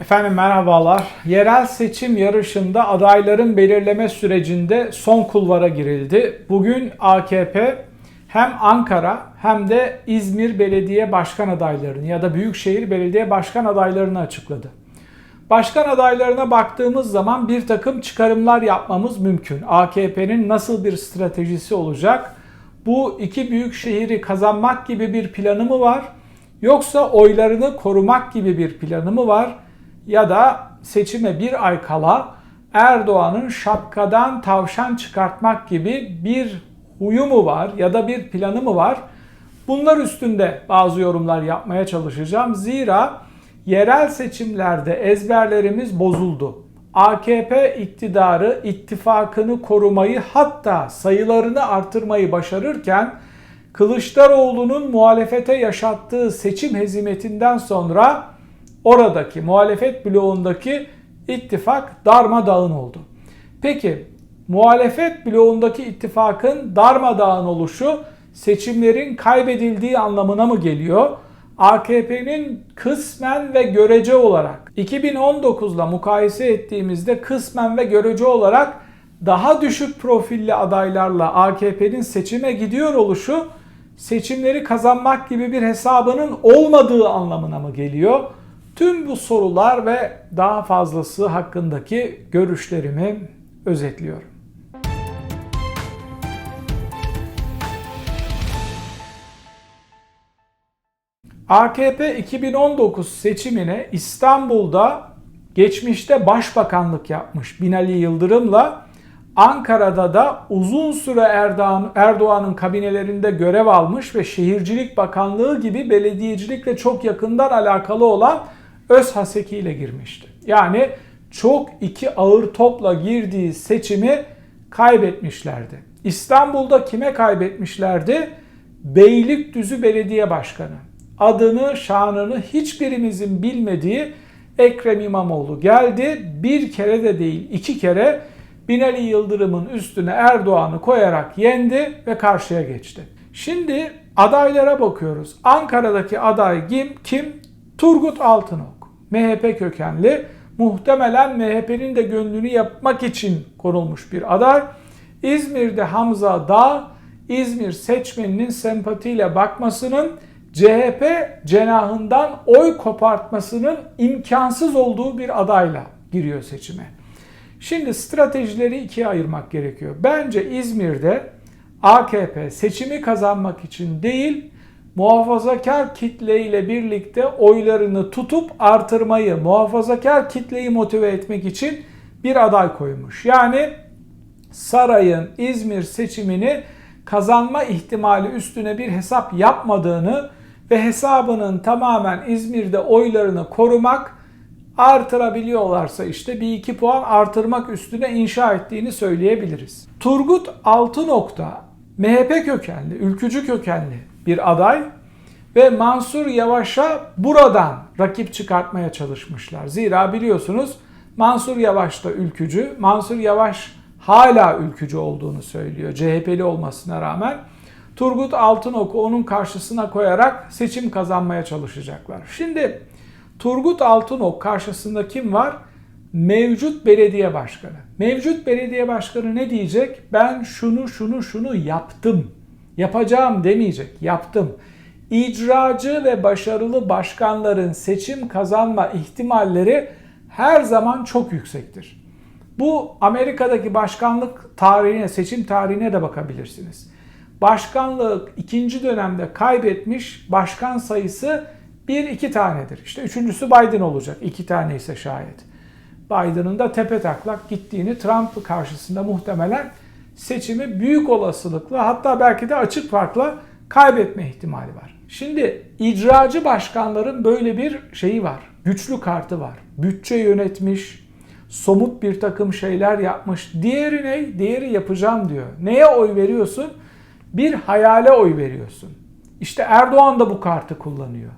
Efendim merhabalar. Yerel seçim yarışında adayların belirleme sürecinde son kulvara girildi. Bugün AKP hem Ankara hem de İzmir belediye başkan adaylarını ya da Büyükşehir belediye başkan adaylarını açıkladı. Başkan adaylarına baktığımız zaman bir takım çıkarımlar yapmamız mümkün. AKP'nin nasıl bir stratejisi olacak? Bu iki büyük şehri kazanmak gibi bir planı mı var? Yoksa oylarını korumak gibi bir planı mı var? Ya da seçime bir ay kala Erdoğan'ın şapkadan tavşan çıkartmak gibi bir huyu mu var ya da bir planı mı var? Bunlar üstünde bazı yorumlar yapmaya çalışacağım. Zira yerel seçimlerde ezberlerimiz bozuldu. AKP iktidarı ittifakını korumayı hatta sayılarını artırmayı başarırken Kılıçdaroğlu'nun muhalefete yaşattığı seçim hezimetinden sonra oradaki muhalefet bloğundaki ittifak darmadağın oldu. Peki muhalefet bloğundaki ittifakın darmadağın oluşu seçimlerin kaybedildiği anlamına mı geliyor? AKP'nin kısmen ve görece olarak 2019'la mukayese ettiğimizde kısmen ve görece olarak daha düşük profilli adaylarla AKP'nin seçime gidiyor oluşu seçimleri kazanmak gibi bir hesabının olmadığı anlamına mı geliyor? Tüm bu sorular ve daha fazlası hakkındaki görüşlerimi özetliyorum. AKP 2019 seçimine İstanbul'da geçmişte başbakanlık yapmış Binali Yıldırım'la Ankara'da da uzun süre Erdoğan, Erdoğan'ın kabinelerinde görev almış ve Şehircilik Bakanlığı gibi belediyecilikle çok yakından alakalı olan Özhaseki ile girmişti. Yani çok iki ağır topla girdiği seçimi kaybetmişlerdi. İstanbul'da kime kaybetmişlerdi? Beylikdüzü Belediye Başkanı. Adını, şanını hiçbirimizin bilmediği Ekrem İmamoğlu geldi. Bir kere de değil, iki kere Binali Yıldırım'ın üstüne Erdoğan'ı koyarak yendi ve karşıya geçti. Şimdi adaylara bakıyoruz. Ankara'daki aday kim? Kim? Turgut Altınok. MHP kökenli. Muhtemelen MHP'nin de gönlünü yapmak için konulmuş bir aday. İzmir'de Hamza Dağ, İzmir seçmeninin sempatiyle bakmasının CHP cenahından oy kopartmasının imkansız olduğu bir adayla giriyor seçime. Şimdi stratejileri ikiye ayırmak gerekiyor. Bence İzmir'de AKP seçimi kazanmak için değil, muhafazakar kitle ile birlikte oylarını tutup artırmayı, muhafazakar kitleyi motive etmek için bir aday koymuş. Yani sarayın İzmir seçimini kazanma ihtimali üstüne bir hesap yapmadığını ve hesabının tamamen İzmir'de oylarını korumak artırabiliyorlarsa işte bir iki puan artırmak üstüne inşa ettiğini söyleyebiliriz. Turgut Altınok'ta MHP kökenli, ülkücü kökenli bir aday ve Mansur Yavaş'a buradan rakip çıkartmaya çalışmışlar. Zira biliyorsunuz Mansur Yavaş da ülkücü. Mansur Yavaş hala ülkücü olduğunu söylüyor CHP'li olmasına rağmen. Turgut Altınok'u onun karşısına koyarak seçim kazanmaya çalışacaklar. Şimdi Turgut Altınok karşısında kim var? Mevcut belediye başkanı. Mevcut belediye başkanı ne diyecek? Ben şunu şunu şunu yaptım. Yapacağım demeyecek. Yaptım. İcracı ve başarılı başkanların seçim kazanma ihtimalleri her zaman çok yüksektir. Bu Amerika'daki başkanlık tarihine, seçim tarihine de bakabilirsiniz. Başkanlık ikinci dönemde kaybetmiş başkan sayısı bir iki tanedir. İşte üçüncüsü Biden olacak. iki tane ise şayet. Biden'ın da tepe taklak gittiğini Trump karşısında muhtemelen seçimi büyük olasılıkla hatta belki de açık farkla kaybetme ihtimali var. Şimdi icracı başkanların böyle bir şeyi var. Güçlü kartı var. Bütçe yönetmiş, somut bir takım şeyler yapmış. Diğeri ne? Diğeri yapacağım diyor. Neye oy veriyorsun? Bir hayale oy veriyorsun. İşte Erdoğan da bu kartı kullanıyor.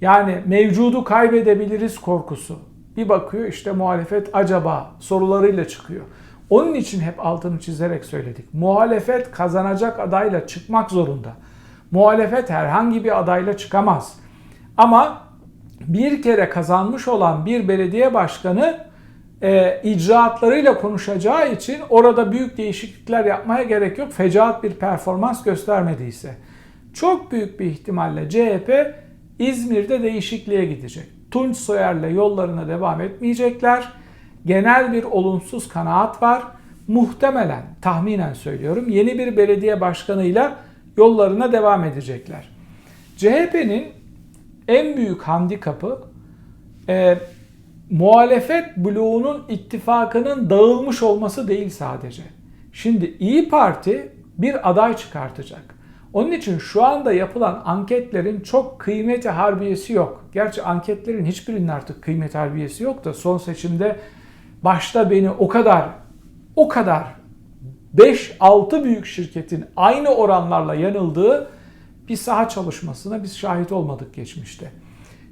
Yani mevcudu kaybedebiliriz korkusu. Bir bakıyor işte muhalefet acaba sorularıyla çıkıyor. Onun için hep altını çizerek söyledik. Muhalefet kazanacak adayla çıkmak zorunda. Muhalefet herhangi bir adayla çıkamaz. Ama bir kere kazanmış olan bir belediye başkanı e, icraatlarıyla konuşacağı için orada büyük değişiklikler yapmaya gerek yok. Fecaat bir performans göstermediyse. Çok büyük bir ihtimalle CHP İzmir'de değişikliğe gidecek. Tunç Soyer'le yollarına devam etmeyecekler. Genel bir olumsuz kanaat var. Muhtemelen, tahminen söylüyorum, yeni bir belediye başkanıyla yollarına devam edecekler. CHP'nin en büyük handikapı e, muhalefet bloğunun ittifakının dağılmış olması değil sadece. Şimdi İyi Parti bir aday çıkartacak. Onun için şu anda yapılan anketlerin çok kıymeti harbiyesi yok. Gerçi anketlerin hiçbirinin artık kıymet harbiyesi yok da son seçimde başta beni o kadar o kadar 5-6 büyük şirketin aynı oranlarla yanıldığı bir saha çalışmasına biz şahit olmadık geçmişte.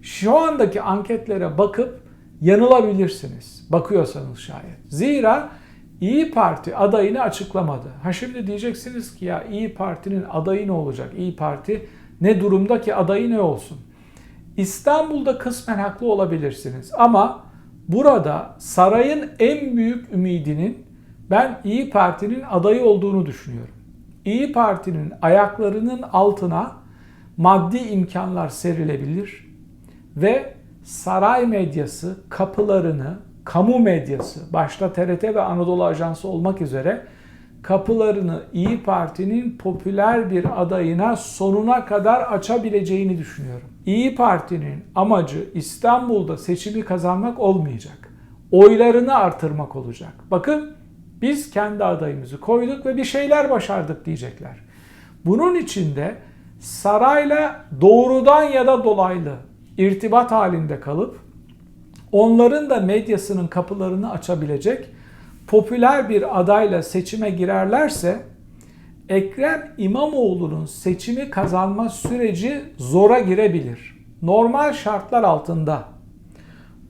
Şu andaki anketlere bakıp yanılabilirsiniz. Bakıyorsanız şayet. Zira İyi Parti adayını açıklamadı. Ha şimdi diyeceksiniz ki ya İyi Parti'nin adayı ne olacak? İyi Parti ne durumda ki adayı ne olsun? İstanbul'da kısmen haklı olabilirsiniz ama burada sarayın en büyük ümidinin ben İyi Parti'nin adayı olduğunu düşünüyorum. İyi Parti'nin ayaklarının altına maddi imkanlar serilebilir ve saray medyası kapılarını, kamu medyası, başta TRT ve Anadolu Ajansı olmak üzere kapılarını İyi Parti'nin popüler bir adayına sonuna kadar açabileceğini düşünüyorum. İyi Parti'nin amacı İstanbul'da seçimi kazanmak olmayacak. Oylarını artırmak olacak. Bakın biz kendi adayımızı koyduk ve bir şeyler başardık diyecekler. Bunun için de sarayla doğrudan ya da dolaylı irtibat halinde kalıp onların da medyasının kapılarını açabilecek popüler bir adayla seçime girerlerse Ekrem İmamoğlu'nun seçimi kazanma süreci zora girebilir. Normal şartlar altında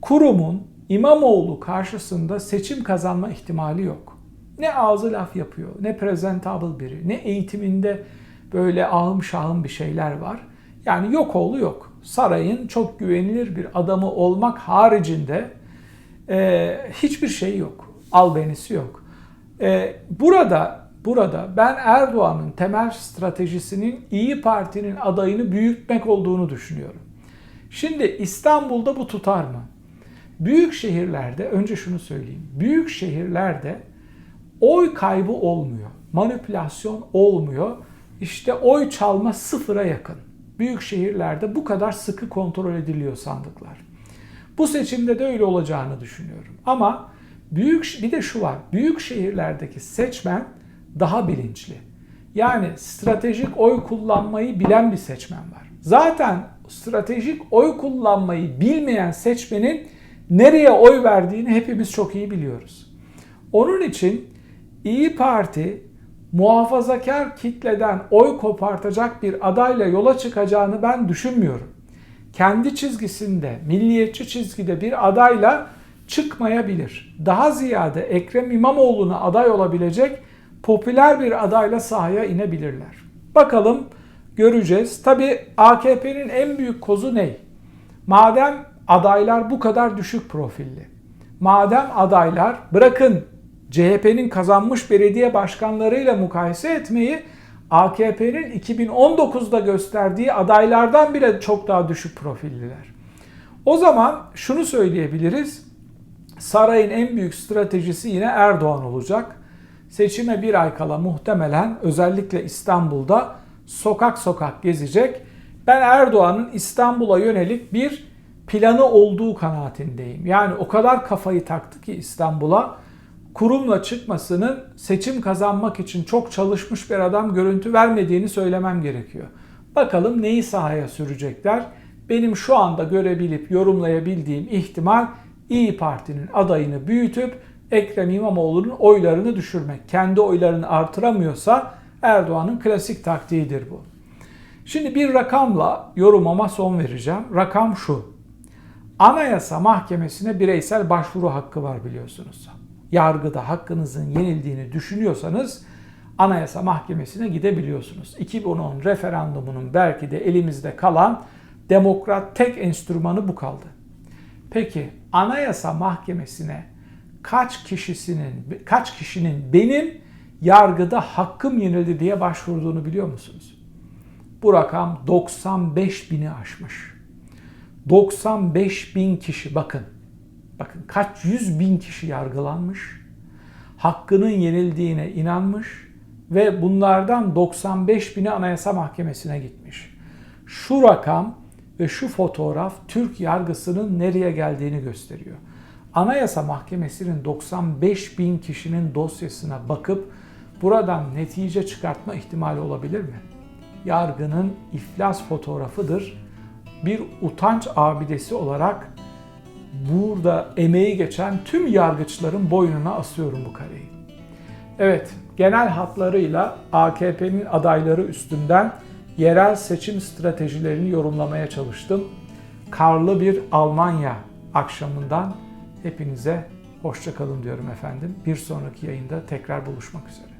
kurumun İmamoğlu karşısında seçim kazanma ihtimali yok. Ne ağzı laf yapıyor, ne presentable biri, ne eğitiminde böyle ahım şahım bir şeyler var. Yani yok oğlu yok. Sarayın çok güvenilir bir adamı olmak haricinde e, hiçbir şey yok. Albenisi yok. E, burada burada ben Erdoğan'ın temel stratejisinin İyi Parti'nin adayını büyütmek olduğunu düşünüyorum. Şimdi İstanbul'da bu tutar mı? Büyük şehirlerde önce şunu söyleyeyim. Büyük şehirlerde oy kaybı olmuyor. Manipülasyon olmuyor. İşte oy çalma sıfıra yakın. Büyük şehirlerde bu kadar sıkı kontrol ediliyor sandıklar. Bu seçimde de öyle olacağını düşünüyorum. Ama büyük bir de şu var. Büyük şehirlerdeki seçmen daha bilinçli. Yani stratejik oy kullanmayı bilen bir seçmen var. Zaten stratejik oy kullanmayı bilmeyen seçmenin nereye oy verdiğini hepimiz çok iyi biliyoruz. Onun için İyi Parti muhafazakar kitleden oy kopartacak bir adayla yola çıkacağını ben düşünmüyorum. Kendi çizgisinde, milliyetçi çizgide bir adayla çıkmayabilir. Daha ziyade Ekrem İmamoğlu'na aday olabilecek popüler bir adayla sahaya inebilirler. Bakalım göreceğiz. Tabi AKP'nin en büyük kozu ne? Madem adaylar bu kadar düşük profilli. Madem adaylar bırakın CHP'nin kazanmış belediye başkanlarıyla mukayese etmeyi AKP'nin 2019'da gösterdiği adaylardan bile çok daha düşük profilliler. O zaman şunu söyleyebiliriz. Sarayın en büyük stratejisi yine Erdoğan olacak. Seçime bir ay kala muhtemelen özellikle İstanbul'da sokak sokak gezecek. Ben Erdoğan'ın İstanbul'a yönelik bir planı olduğu kanaatindeyim. Yani o kadar kafayı taktı ki İstanbul'a kurumla çıkmasının seçim kazanmak için çok çalışmış bir adam görüntü vermediğini söylemem gerekiyor. Bakalım neyi sahaya sürecekler? Benim şu anda görebilip yorumlayabildiğim ihtimal İyi Parti'nin adayını büyütüp Ekrem İmamoğlu'nun oylarını düşürmek. Kendi oylarını artıramıyorsa Erdoğan'ın klasik taktiğidir bu. Şimdi bir rakamla yorumama son vereceğim. Rakam şu. Anayasa Mahkemesi'ne bireysel başvuru hakkı var biliyorsunuz yargıda hakkınızın yenildiğini düşünüyorsanız Anayasa Mahkemesi'ne gidebiliyorsunuz. 2010 referandumunun belki de elimizde kalan demokrat tek enstrümanı bu kaldı. Peki Anayasa Mahkemesi'ne kaç kişisinin kaç kişinin benim yargıda hakkım yenildi diye başvurduğunu biliyor musunuz? Bu rakam 95 bini aşmış. 95 bin kişi bakın. Bakın kaç yüz bin kişi yargılanmış. Hakkının yenildiğine inanmış ve bunlardan 95 bini Anayasa Mahkemesi'ne gitmiş. Şu rakam ve şu fotoğraf Türk yargısının nereye geldiğini gösteriyor. Anayasa Mahkemesi'nin 95 bin kişinin dosyasına bakıp buradan netice çıkartma ihtimali olabilir mi? Yargının iflas fotoğrafıdır. Bir utanç abidesi olarak burada emeği geçen tüm yargıçların boynuna asıyorum bu kareyi. Evet, genel hatlarıyla AKP'nin adayları üstünden yerel seçim stratejilerini yorumlamaya çalıştım. Karlı bir Almanya akşamından hepinize hoşçakalın diyorum efendim. Bir sonraki yayında tekrar buluşmak üzere.